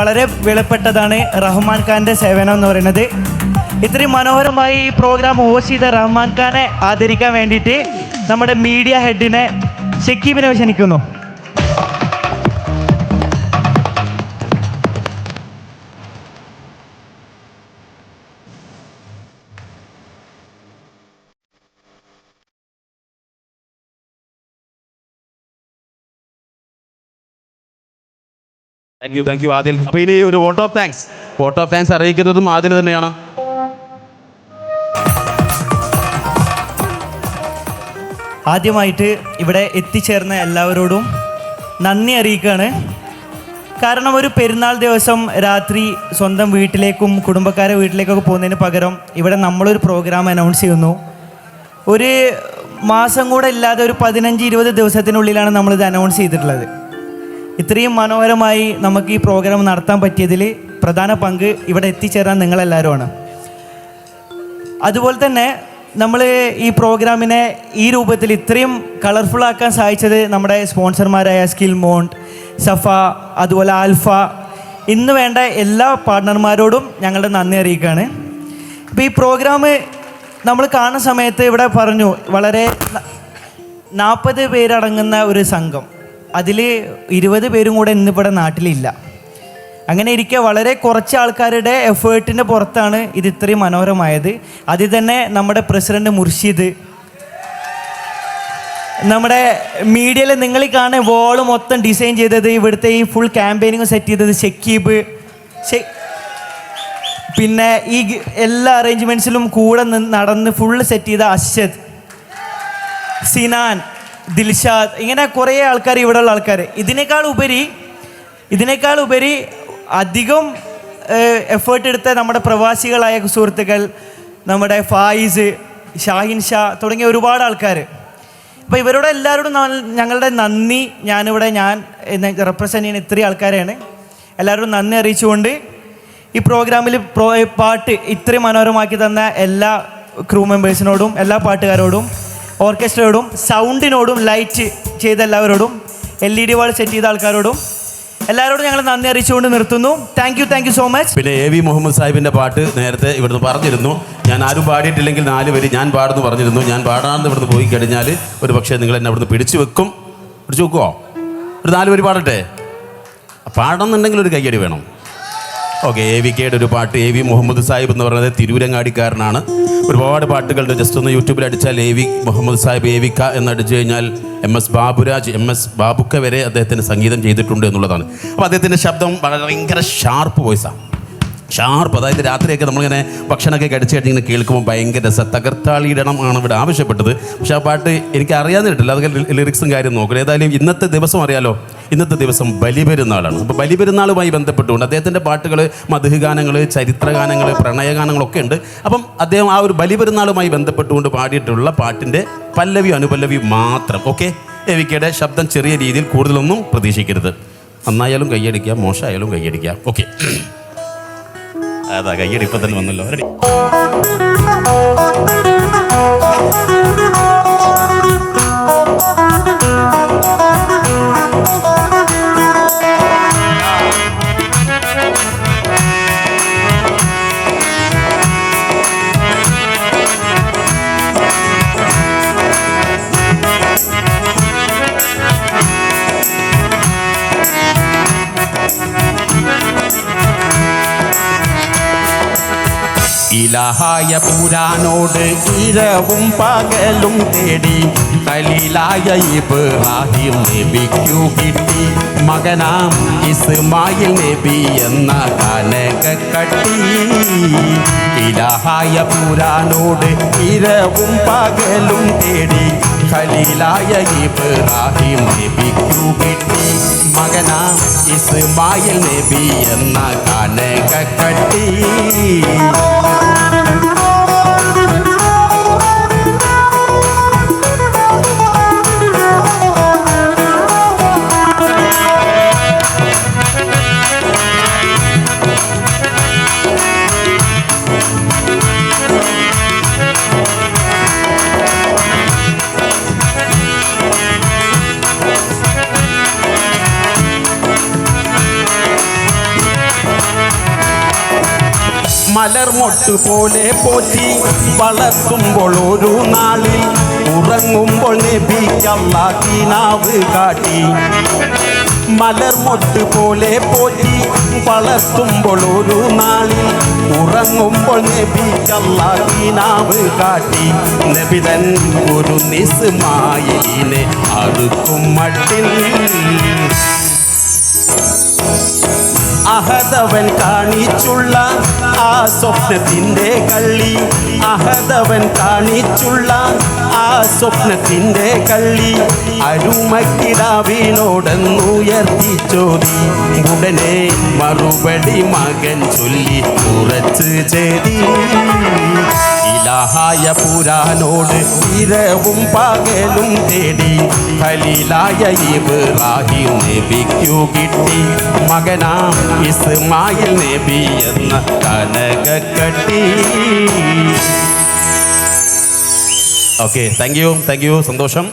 വളരെ വിലപ്പെട്ടതാണ് റഹ്മാൻ ഖാന്റെ സേവനം എന്ന് പറയുന്നത്. ഇത്രയും മനോഹരമായി ഈ പ്രോഗ്രാം ഹോസ്റ്റ് ചെയ്ത റഹ്മാൻ ഖാനെ ആദരിക്കാൻ വേണ്ടിയിട്ട് നമ്മുടെ മീഡിയ ഹെഡിനെ ഷക്കീബിനെ ക്ഷണിക്കുന്നു thank you thank you Adil അപ്പോൾ ഇനി ഒരു vote of thanks vote of thanks അറിയിക്കുന്നതും Adil തന്നെയാണ്. ആദ്യമായിട്ട് ഇവിടെ എത്തിച്ചേർന്ന എല്ലാവരോടും നന്ദി അറിയിക്കുകയാണ്. കാരണം ഒരു പെരുന്നാൾ ദിവസം രാത്രി സ്വന്തം വീട്ടിലേക്കും കുടുംബക്കാരെ വീട്ടിലേക്കൊക്കെ പോകുന്നതിന് പകരം ഇവിടെ നമ്മളൊരു പ്രോഗ്രാം അനൗൺസ് ചെയ്യുന്നു. ഒരു മാസം കൂടെ ഇല്ലാതെ ഒരു പതിനഞ്ച് ഇരുപത് ദിവസത്തിനുള്ളിലാണ് നമ്മളിത് അനൗൺസ് ചെയ്തിട്ടുള്ളത്. ഇത്രയും മനോഹരമായി നമുക്ക് ഈ പ്രോഗ്രാം നടത്താൻ പറ്റിയതിൽ പ്രധാന പങ്ക് ഇവിടെ എത്തിച്ചേരാൻ നിങ്ങളെല്ലാവരുമാണ്. അതുപോലെ തന്നെ നമ്മൾ ഈ പ്രോഗ്രാമിനെ ഈ രൂപത്തിൽ ഇത്രയും കളർഫുൾ ആക്കാൻ സഹായിച്ചത് നമ്മുടെ സ്പോൺസർമാരായ സ്കിൽ മോണ്ട് സഫ അതുപോലെ ആൽഫ ഇന്ന് വേണ്ട എല്ലാ പാർട്ട്ണർമാരോടും ഞങ്ങളുടെ നന്ദി അറിയിക്കുകയാണ്. ഇപ്പോൾ ഈ പ്രോഗ്രാം നമ്മൾ കാണുന്ന സമയത്ത് ഇവിടെ പറഞ്ഞു വളരെ നാൽപ്പത് പേരടങ്ങുന്ന ഒരു സംഘം. അതിൽ ഇരുപത് പേരും കൂടെ ഇന്നിവിടെ നാട്ടിലില്ല. അങ്ങനെ ഇരിക്കെ വളരെ കുറച്ച് ആൾക്കാരുടെ എഫേർട്ടിന്റെ പുറത്താണ് ഇത് ഇത്രയും മനോഹരമായത്. അതിൽ തന്നെ നമ്മുടെ പ്രസിഡന്റ് മുർഷിദ്. നമ്മുടെ മീഡിയയിൽ നിങ്ങൾ കാണുന്ന വോൾ മൊത്തം ഡിസൈൻ ചെയ്തത് ഇവിടുത്തെ ഈ ഫുൾ ക്യാമ്പയിനിങ് സെറ്റ് ചെയ്തത് ഷക്കീബ്. പിന്നെ ഈ എല്ലാ അറേഞ്ച്മെന്റ്സിലും കൂടെ നടന്ന് ഫുള്ള് സെറ്റ് ചെയ്ത അശ്വത്. സിനാൻ. ദിൽഷാദ് ഇങ്ങനെ കുറേ ആൾക്കാർ ഇവിടെയുള്ള ആൾക്കാർ ഇതിനേക്കാൾ ഉപരി ഇതിനേക്കാൾ ഉപരി അധികം എഫേർട്ട് എടുത്ത നമ്മുടെ പ്രവാസികളായ സുഹൃത്തുക്കൾ നമ്മുടെ ഫായിസ് ഷാഹിൻ ഷാ തുടങ്ങിയ ഒരുപാട് ആൾക്കാർ അപ്പോൾ ഇവരോട് എല്ലാവരോടും ഞങ്ങളുടെ നന്ദി. ഞാനിവിടെ ഞാൻ റെപ്രസെന്റ് ചെയ്യുന്ന ഇത്രയും ആൾക്കാരെയാണ്. എല്ലാവരോടും നന്ദി അറിയിച്ചുകൊണ്ട് ഈ പ്രോഗ്രാമിൽ പ്രോ പാട്ട് ഇത്രയും മനോഹരമാക്കി തന്ന എല്ലാ ക്രൂ മെമ്പേഴ്സിനോടും എല്ലാ പാട്ടുകാരോടും ഓർക്കസ്ട്രയോടും സൗണ്ടിനോടും ലൈറ്റ് ചെയ്ത എല്ലാവരോടും L E D wall set ചെയ്ത ആൾക്കാരോടും എല്ലാവരോടും ഞങ്ങൾ നന്ദി അറിയിച്ചുകൊണ്ട് നിർത്തുന്നു. Thank you thank you so much പിന്നെ എ വി മുഹമ്മദ് സാഹിബിന്റെ പാട്ട് നേരത്തെ ഇവിടുന്ന് പറഞ്ഞിരുന്നു. ഞാൻ ആരും പാടിയിട്ടില്ലെങ്കിൽ നാല് വരി ഞാൻ പാടുന്നു പറഞ്ഞിരുന്നു. ഞാൻ പാടാന്ന് ഇവിടുന്ന് പോയി കഴിഞ്ഞാൽ ഒരു പക്ഷേ നിങ്ങൾ എന്നെ ഇവിടുന്ന് പിടിച്ചു വെക്കും. പിടിച്ചു വെക്കുമോ ഒരു നാല് വരി പാടട്ടെ? പാടണമെന്നുണ്ടെങ്കിൽ ഒരു കയ്യടി വേണം. ഓക്കെ എ വി കെയുടെ ഒരു പാട്ട് എ വി മുഹമ്മദ് സാഹിബ് എന്ന് പറയുന്നത് തിരൂരങ്ങാടിക്കാരനാണ്. ഒരുപാട് പാട്ടുകളുണ്ട്. ജസ്റ്റ് ഒന്ന് യൂട്യൂബിൽ അടിച്ചാൽ A V Muhammad Sahib A V ക എന്ന് അടിച്ചു കഴിഞ്ഞാൽ M S Baburaj M S Babukka വരെ അദ്ദേഹത്തിന് സംഗീതം ചെയ്തിട്ടുണ്ട് എന്നുള്ളതാണ്. അപ്പോൾ അദ്ദേഹത്തിന്റെ ശബ്ദം ഭയങ്കര ഷാർപ്പ് വോയിസാണ് ഷാർപ്പ്. അതായത് രാത്രിയൊക്കെ നമ്മളിങ്ങനെ ഭക്ഷണമൊക്കെ കടിച്ചു കഴിഞ്ഞിങ്ങനെ കേൾക്കുമ്പോൾ ഭയങ്കര രസ. തകർത്താളിയിടണം ആണ് ഇവിടെ ആവശ്യപ്പെട്ടത്. പക്ഷെ ആ പാട്ട് എനിക്ക് അറിയാതെ കിട്ടില്ല. അതൊക്കെ ലിറിക്സും കാര്യം നോക്കണം ഏതായാലും ഇന്നത്തെ ദിവസം അറിയാലോ. ഇന്നത്തെ ദിവസം ബലിപെരുന്നാളാണ്. അപ്പോൾ ബലിപെരുന്നാളുമായി ബന്ധപ്പെട്ടുകൊണ്ട് അദ്ദേഹത്തിന്റെ പാട്ടുകൾ മധുഗാനങ്ങൾ ചരിത്രഗാനങ്ങൾ പ്രണയഗാനങ്ങളൊക്കെ ഉണ്ട്. അപ്പം അദ്ദേഹം ആ ഒരു ബലിപെരുന്നാളുമായി ബന്ധപ്പെട്ടുകൊണ്ട് പാടിയിട്ടുള്ള പാട്ടിന്റെ പല്ലവി അനുപല്ലവി മാത്രം. ഓക്കെ? എവിക്കയുടെ ശബ്ദം ചെറിയ രീതിയിൽ കൂടുതലൊന്നും പ്രതീക്ഷിക്കരുത്. നന്നായാലും കൈയടിക്കാം മോശമായാലും കൈയടിക്കാം ഓക്കെ? അതാ കയ്യടി ഇപ്പൊ തന്നെ വന്നല്ലോ ഇലഹായ പുരാനോട് ഇരവും പകലും തേടി. കലീലായ ഇബ്രാഹിം നബിക്കു കിട്ടി. മകനാം ഇസ്മായിൽ നബി എന്ന കനക കട്ടി ഇലഹായ പുരാനോട് ഇരവും പകലും തേടി. ഖലീലായ ഇബ്രാഹിം ഇസ്മായിൽ നബി എന്ന കനക കട്ടി കനകക്കട്ടി മലർമൊട്ട് പോലെ പോറ്റി വളർത്തുമ്പോൾ ഒരു നാളിൽ ഉറങ്ങുമ്പോൾ നബിക്കല്ല കിനാവ് കാട്ടി മലർമൊട്ട് പോലെ പോറ്റി വളർത്തുമ്പോൾ ഒരു നാളിൽ ഉറങ്ങുമ്പോൾ നബിക്കല്ല കിനാവ് കാട്ടി നബിതൻ ഒരു നിസ്മായിനെ അറുക്കും മട്ടിൽ അഹദവൻ കാണിച്ചുള്ള ആ സ്വപ്നത്തിന്റെ കള്ളി. അഹദവൻ കാണിച്ചുള്ള ആ സ്വപ്നത്തിന്റെ കള്ളി. അരുമക്കിടാവിനോടെന്നുയർത്തി ചോദി. ഉടനെ മറുപടി മകൻ ചൊല്ലി കുറച്ച് ചേരി ഇലാഹായ പുരാനോട് ഇരവും പകലും തേടി ഖലീലായ ഇബ്രാഹിം നബിക്കു കിട്ടി. മകനാം ഇസ്മായിൽ നബി എന്ന കനകക്കട്ടി okay thank you thank you സന്തോഷം.